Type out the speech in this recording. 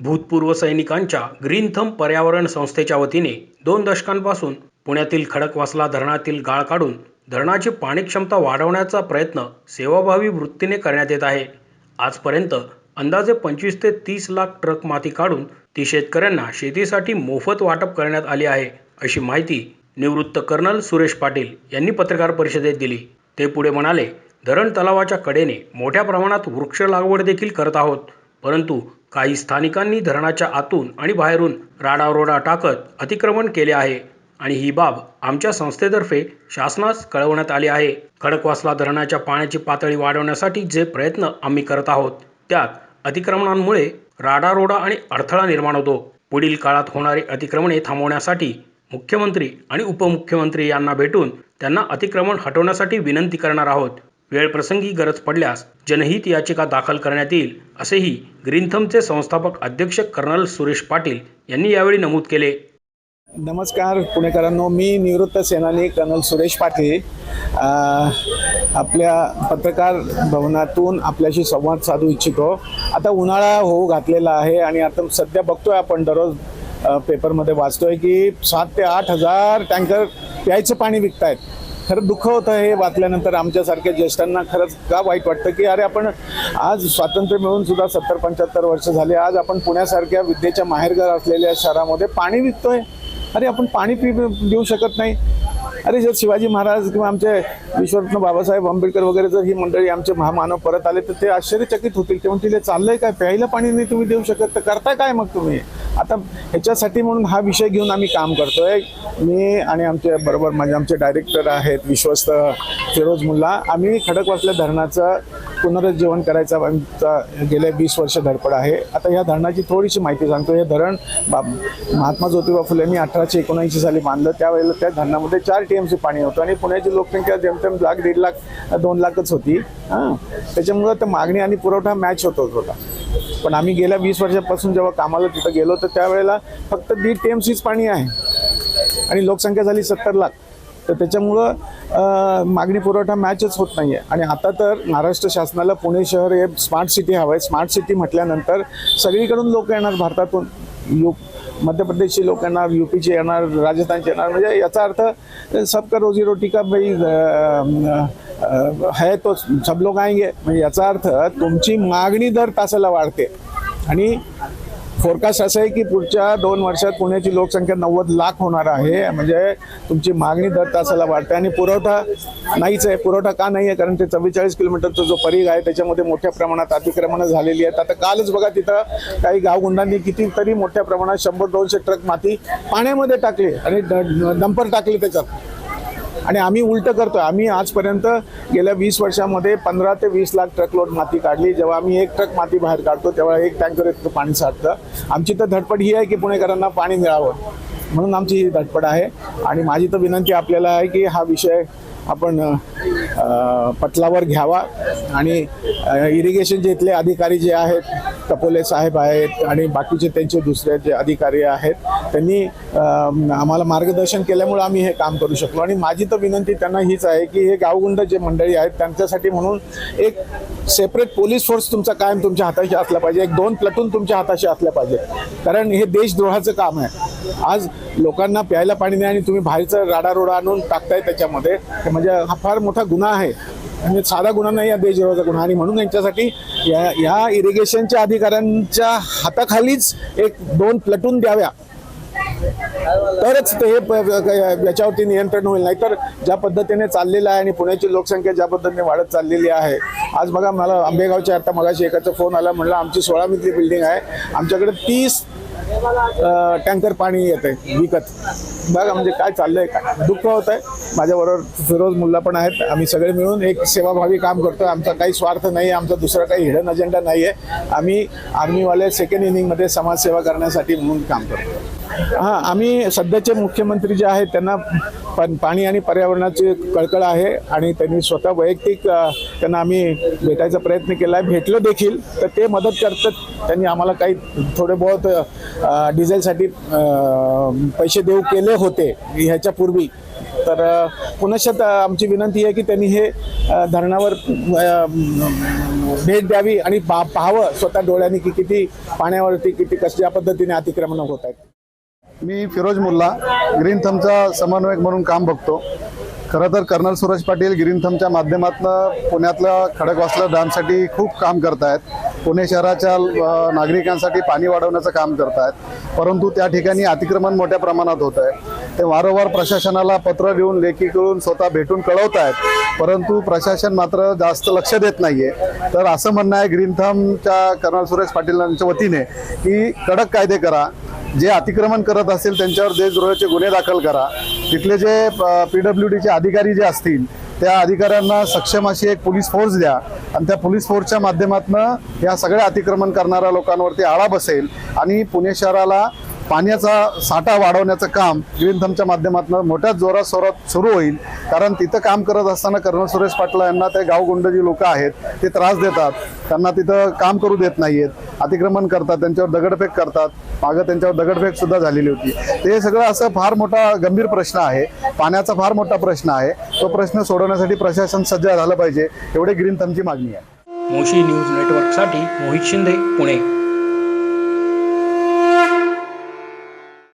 भूतपूर्व सैनिकांच्या green thumb पर्यावरण संस्थेच्या वतीने दोन दशकांपासून पुण्यातील खडकवासला धरणातील गाळ काढून धरणाची पाणी क्षमता वाढवण्याचा प्रयत्न सेवाभावी वृत्तीने करण्यात येत आहे. आजपर्यंत अंदाजे पंचवीस ते तीस लाख ट्रक माती काढून ती शेतकऱ्यांना शेतीसाठी मोफत वाटप करण्यात आली आहे अशी माहिती निवृत्त कर्नल सुरेश पाटील यांनी पत्रकार परिषदेत दिली. ते पुढे म्हणाले धरण तलावाच्या कडेने मोठ्या प्रमाणात वृक्ष लागवड देखील करत आहोत परंतु काही स्थानिकांनी धरणाच्या आतून आणि बाहेरून राडारोडा टाकत अतिक्रमण केले आहे आणि ही बाब आमच्या संस्थेतर्फे शासनास कळवण्यात आली आहे. खडकवासला धरणाच्या पाण्याची पातळी वाढवण्यासाठी जे प्रयत्न आम्ही करत आहोत त्यात अतिक्रमणांमुळे राडारोडा आणि अडथळा निर्माण होतो. पुढील काळात होणारी अतिक्रमणे थांबवण्यासाठी मुख्यमंत्री आणि उपमुख्यमंत्री यांना भेटून त्यांना अतिक्रमण हटवण्यासाठी विनंती करणार आहोत. वेळप्रसंगी गरज पडल्यास जनहित याचिका दाखल करण्यात येईल असेही ग्रीनथमचे संस्थापक अध्यक्ष कर्नल सुरेश पाटील यांनी यावेळी नमूद केले. नमस्कार पुणेकरांनो मी निवृत्त सेनानी कर्नल सुरेश पाटील. आपल्या पत्रकार भवनातून आपल्याशी संवाद साधू इच्छितो. आता उन्हाळा होऊ घातलेला आहे आणि आता सध्या बघतोय आपण दररोज पेपरमध्ये वाचतोय की सात ते आठ हजार टँकर प्यायचं पाणी विकतायत. खरं दुःख होतं हे वाचल्यानंतर आमच्यासारख्या ज्येष्ठांना खरंच का वाईट वाटतं की अरे आपण आज स्वातंत्र्य मिळून सुद्धा सत्तर पंच्याहत्तर वर्ष झाले. आज आपण पुण्यासारख्या विद्येच्या माहेरघर असलेल्या शहरामध्ये पाणी विकतोय. अरे आपण पाणी पी देऊ शकत नाही. अरे जर शिवाजी महाराज किंवा आमचे विश्वरत्न बाबासाहेब आंबेडकर वगैरे जर ही मंडळी आमचे महामानव परत आले तर ते आश्चर्यचकित होतील. ते म्हणतील चाललंय काय? प्यायला पाणी नाही तुम्ही देऊ शकत तर करताय काय मग तुम्ही? आता ह्याच्यासाठी म्हणून हा विषय घेऊन आम्ही काम करतोय. मी आणि आमचे बरोबर माझे आमचे डायरेक्टर आहेत विश्वस्त फिरोज मुल्ला. आम्ही खडकवासल्या धरणाचं पुनरुज्जीवन करायचा आमचा गेले वीस वर्ष धडपड आहे. आता या धरणाची थोडीशी माहिती सांगतो. हे धरण बा महात्मा ज्योतिबा फुलेंनी अठराशे एकोणऐंशी साली बांधलं. त्यावेळेला त्या धरणामध्ये चार टी एम सी पाणी होतं आणि पुण्याची लोकसंख्या जेमतेम लाख दीड लाख दोन लाखच होती. हां. त्याच्यामुळं तर मागणी आणि पुरवठा मॅच होत होता. पण आम्ही गेल्या वीस वर्षापासून जेव्हा कामाला तिथं गेलो तर त्यावेळेला फक्त दीड टी एम सीच पाणी आहे. आणि लोकसंख्या झाली सत्तर लाख. तर त्याच्यामुळं मागणी पुरवठा मॅचच होत नाही आहे आणि आता तर महाराष्ट्र शासनाला पुणे शहर हे स्मार्ट सिटी हवं आहे स्मार्ट सिटी म्हटल्यानंतर सगळीकडून लोक येणार भारतातून. यू मध्य प्रदेशचे लोक येणार युपीचे येणार राजस्थानचे येणार. म्हणजे याचा अर्थ सबका रोजी रोटी का भाई है तो सब लोग आएंगे. म्हणजे याचा अर्थ तुमची मागणी दर तासाला वाढते. आणि फोरकास्ट असं आहे की पुढच्या दोन वर्षात पुण्याची लोकसंख्या नव्वद लाख होणार आहे. म्हणजे तुमची मागणी दर तासाला वाढते आणि पुरवठा नाहीच आहे. पुरवठा का नाही आहे कारण ते चव्वेचाळीस किलोमीटरचा जो परिघ आहे त्याच्यामध्ये मोठ्या प्रमाणात अतिक्रमणं झालेली आहेत. आता कालच बघा तिथं काही गावगुंडांनी कितीतरी मोठ्या प्रमाणात शंभर दोनशे ट्रक माती पाण्यामध्ये टाकली आणि डंपर टाकले त्याच्यात. आणि आम्ही उलट करतोय. आम्ही आजपर्यंत गेल्या वीस वर्षामध्ये पंधरा ते वीस लाख ट्रकलोड माती काढली. जेव्हा आम्ही एक ट्रक माती बाहेर काढतो तेव्हा एक टँकर एक पाणी साठतं. आमची तर धडपड ही आहे की पुणेकरांना पाणी मिळावं. म्हणून आमची ही धडपड आहे. आणि माझी तर विनंती आपल्याला आहे की हा विषय आपण पटलावर घ्यावा. आणि इरिगेशनचे इथले अधिकारी जे आहेत कपोले साहेब आहेत आणि बाकीचे त्यांचे दुसरे जे अधिकारी आहेत त्यांनी आम्हाला मार्गदर्शन केल्यामुळे आम्ही हे काम करू शकलो. आणि माझी तर विनंती त्यांना हीच आहे की हे गावगुंड जे मंडळी आहेत त्यांच्यासाठी म्हणून एक सेपरेट पोलीस फोर्स तुमचा कायम तुमच्या हाताशी असला पाहिजे. एक दोन प्लटून तुमच्या हाताशी असल्या पाहिजे कारण हे देशद्रोहाचं काम आहे. आज लोकांना प्यायला पाणी नाही आणि तुम्ही बाहेरचं राडारोडा आणून टाकताय त्याच्यामध्ये म्हणजे हा फार मोठा गुन्हा आहे. म्हणजे साधा गुन्हा नाही या देशद्रोहाचा गुन्हा. आणि म्हणून यांच्यासाठी या या इरिगेशनच्या अधिकाऱ्यांच्या हाताखालीच एक दोन प्लटून द्याव्या. तरच ते हे प- याच्यावरती नियंत्रण होईल. नाही तर ज्या पद्धतीने चाललेलं आहे आणि पुण्याची लोकसंख्या ज्या पद्धतीने वाढत चाललेली आहे. आज बघा मला आंबेगावच्या आता मगाशी एकाचा फोन आला म्हणला आमची सोळा मजली बिल्डिंग आहे. आमच्याकडे तीस टँकर पाणी येत आहे विकत. बघा म्हणजे काय चाललंय काय? दुःख होत आहे माझ्याबरोबर फिरोज मुल्ला पण आहेत. आम्ही सगळे मिळून एक सेवाभावी काम करतोय. आमचा काही स्वार्थ नाही आमचा दुसरा काही हिडन अजेंडा नाही आहे आम्ही आर्मीवाले सेकंड इनिंगमध्ये समाजसेवा करण्यासाठी म्हणून काम करतो हां आम्ही सध्याचे मुख्यमंत्री जे आहेत त्यांना पण पाणी आणि पर्यावरणाची कळकळ आहे आणि त्यांनी स्वतः वैयक्तिक त्यांना आम्ही भेटायचा प्रयत्न केला आहे. भेटलं देखील तर ते मदत करतात. त्यांनी आम्हाला काही थोडे बहुत डिझेलसाठी पैसे देऊ केले होते ह्याच्यापूर्वी तर अ, पुनश्च आमची विनंती आहे की त्यांनी हे धरणावर भेट द्यावी आणि पा पाहावं स्वतः डोळ्यांनी की किती पाण्यावरती किती कशा पद्धतीने अतिक्रमण होत आहेत. मी फिरोज मुल्ला ग्रीन थमचा समन्वयक म्हणून काम बघतो. खरं तर कर्नल सूरज पाटील ग्रीन थमच्या माध्यमातून पुण्यातल्या खडकवासला डॅमसाठी खूप काम करतायत. पुणे शहराच्या नागरिकांसाठी पाणी वाढवण्याचं काम करतायत. परंतु त्या ठिकाणी अतिक्रमण मोठ्या प्रमाणात होत आहे ते वारंवार प्रशासनाला पत्र लिहून लेखी करून स्वतः भेटून कळवत आहेत. परंतु प्रशासन मात्र जास्त लक्ष देत नाहीये. तर असं म्हणणं आहे ग्रीन थमच्या कर्नल सुरेश पाटील यांच्या वतीने की कडक कायदे करा. जे अतिक्रमण करत असेल त्यांच्यावर देशद्रोहाचे गुन्हे दाखल करा. तिथले जे पी डब्ल्यू डीचे अधिकारी जे असतील त्या अधिकाऱ्यांना सक्षम अशी एक पोलीस फोर्स द्या. आणि त्या पोलीस फोर्सच्या माध्यमातून या सगळ्या अतिक्रमण करणाऱ्या लोकांवरती आळा बसेल. आणि पुणे शहराला पाण्याचा साठा वाढवण्याचं काम ग्रीन थमच्या माध्यमातून मोठ्या जोरात स्वरात सुरू होईल. कारण तिथं काम करत असताना कर्नल सुरेश पाटला यांना ते गावगुंड जी लोक आहेत ते त्रास देतात. त्यांना तिथं काम करू देत नाहीयेत. अतिक्रमण करतात त्यांच्यावर दगडफेक करतात. मागं त्यांच्यावर दगडफेक सुद्धा झालेली होती. ते सगळं असं फार मोठा गंभीर प्रश्न आहे. पाण्याचा फार मोठा प्रश्न आहे. तो प्रश्न सोडवण्यासाठी प्रशासन सज्ज झालं पाहिजे. एवढे ग्रीन थमची मागणी आहे. मोशी न्यूज नेटवर्कसाठी मोहित शिंदे पुणे.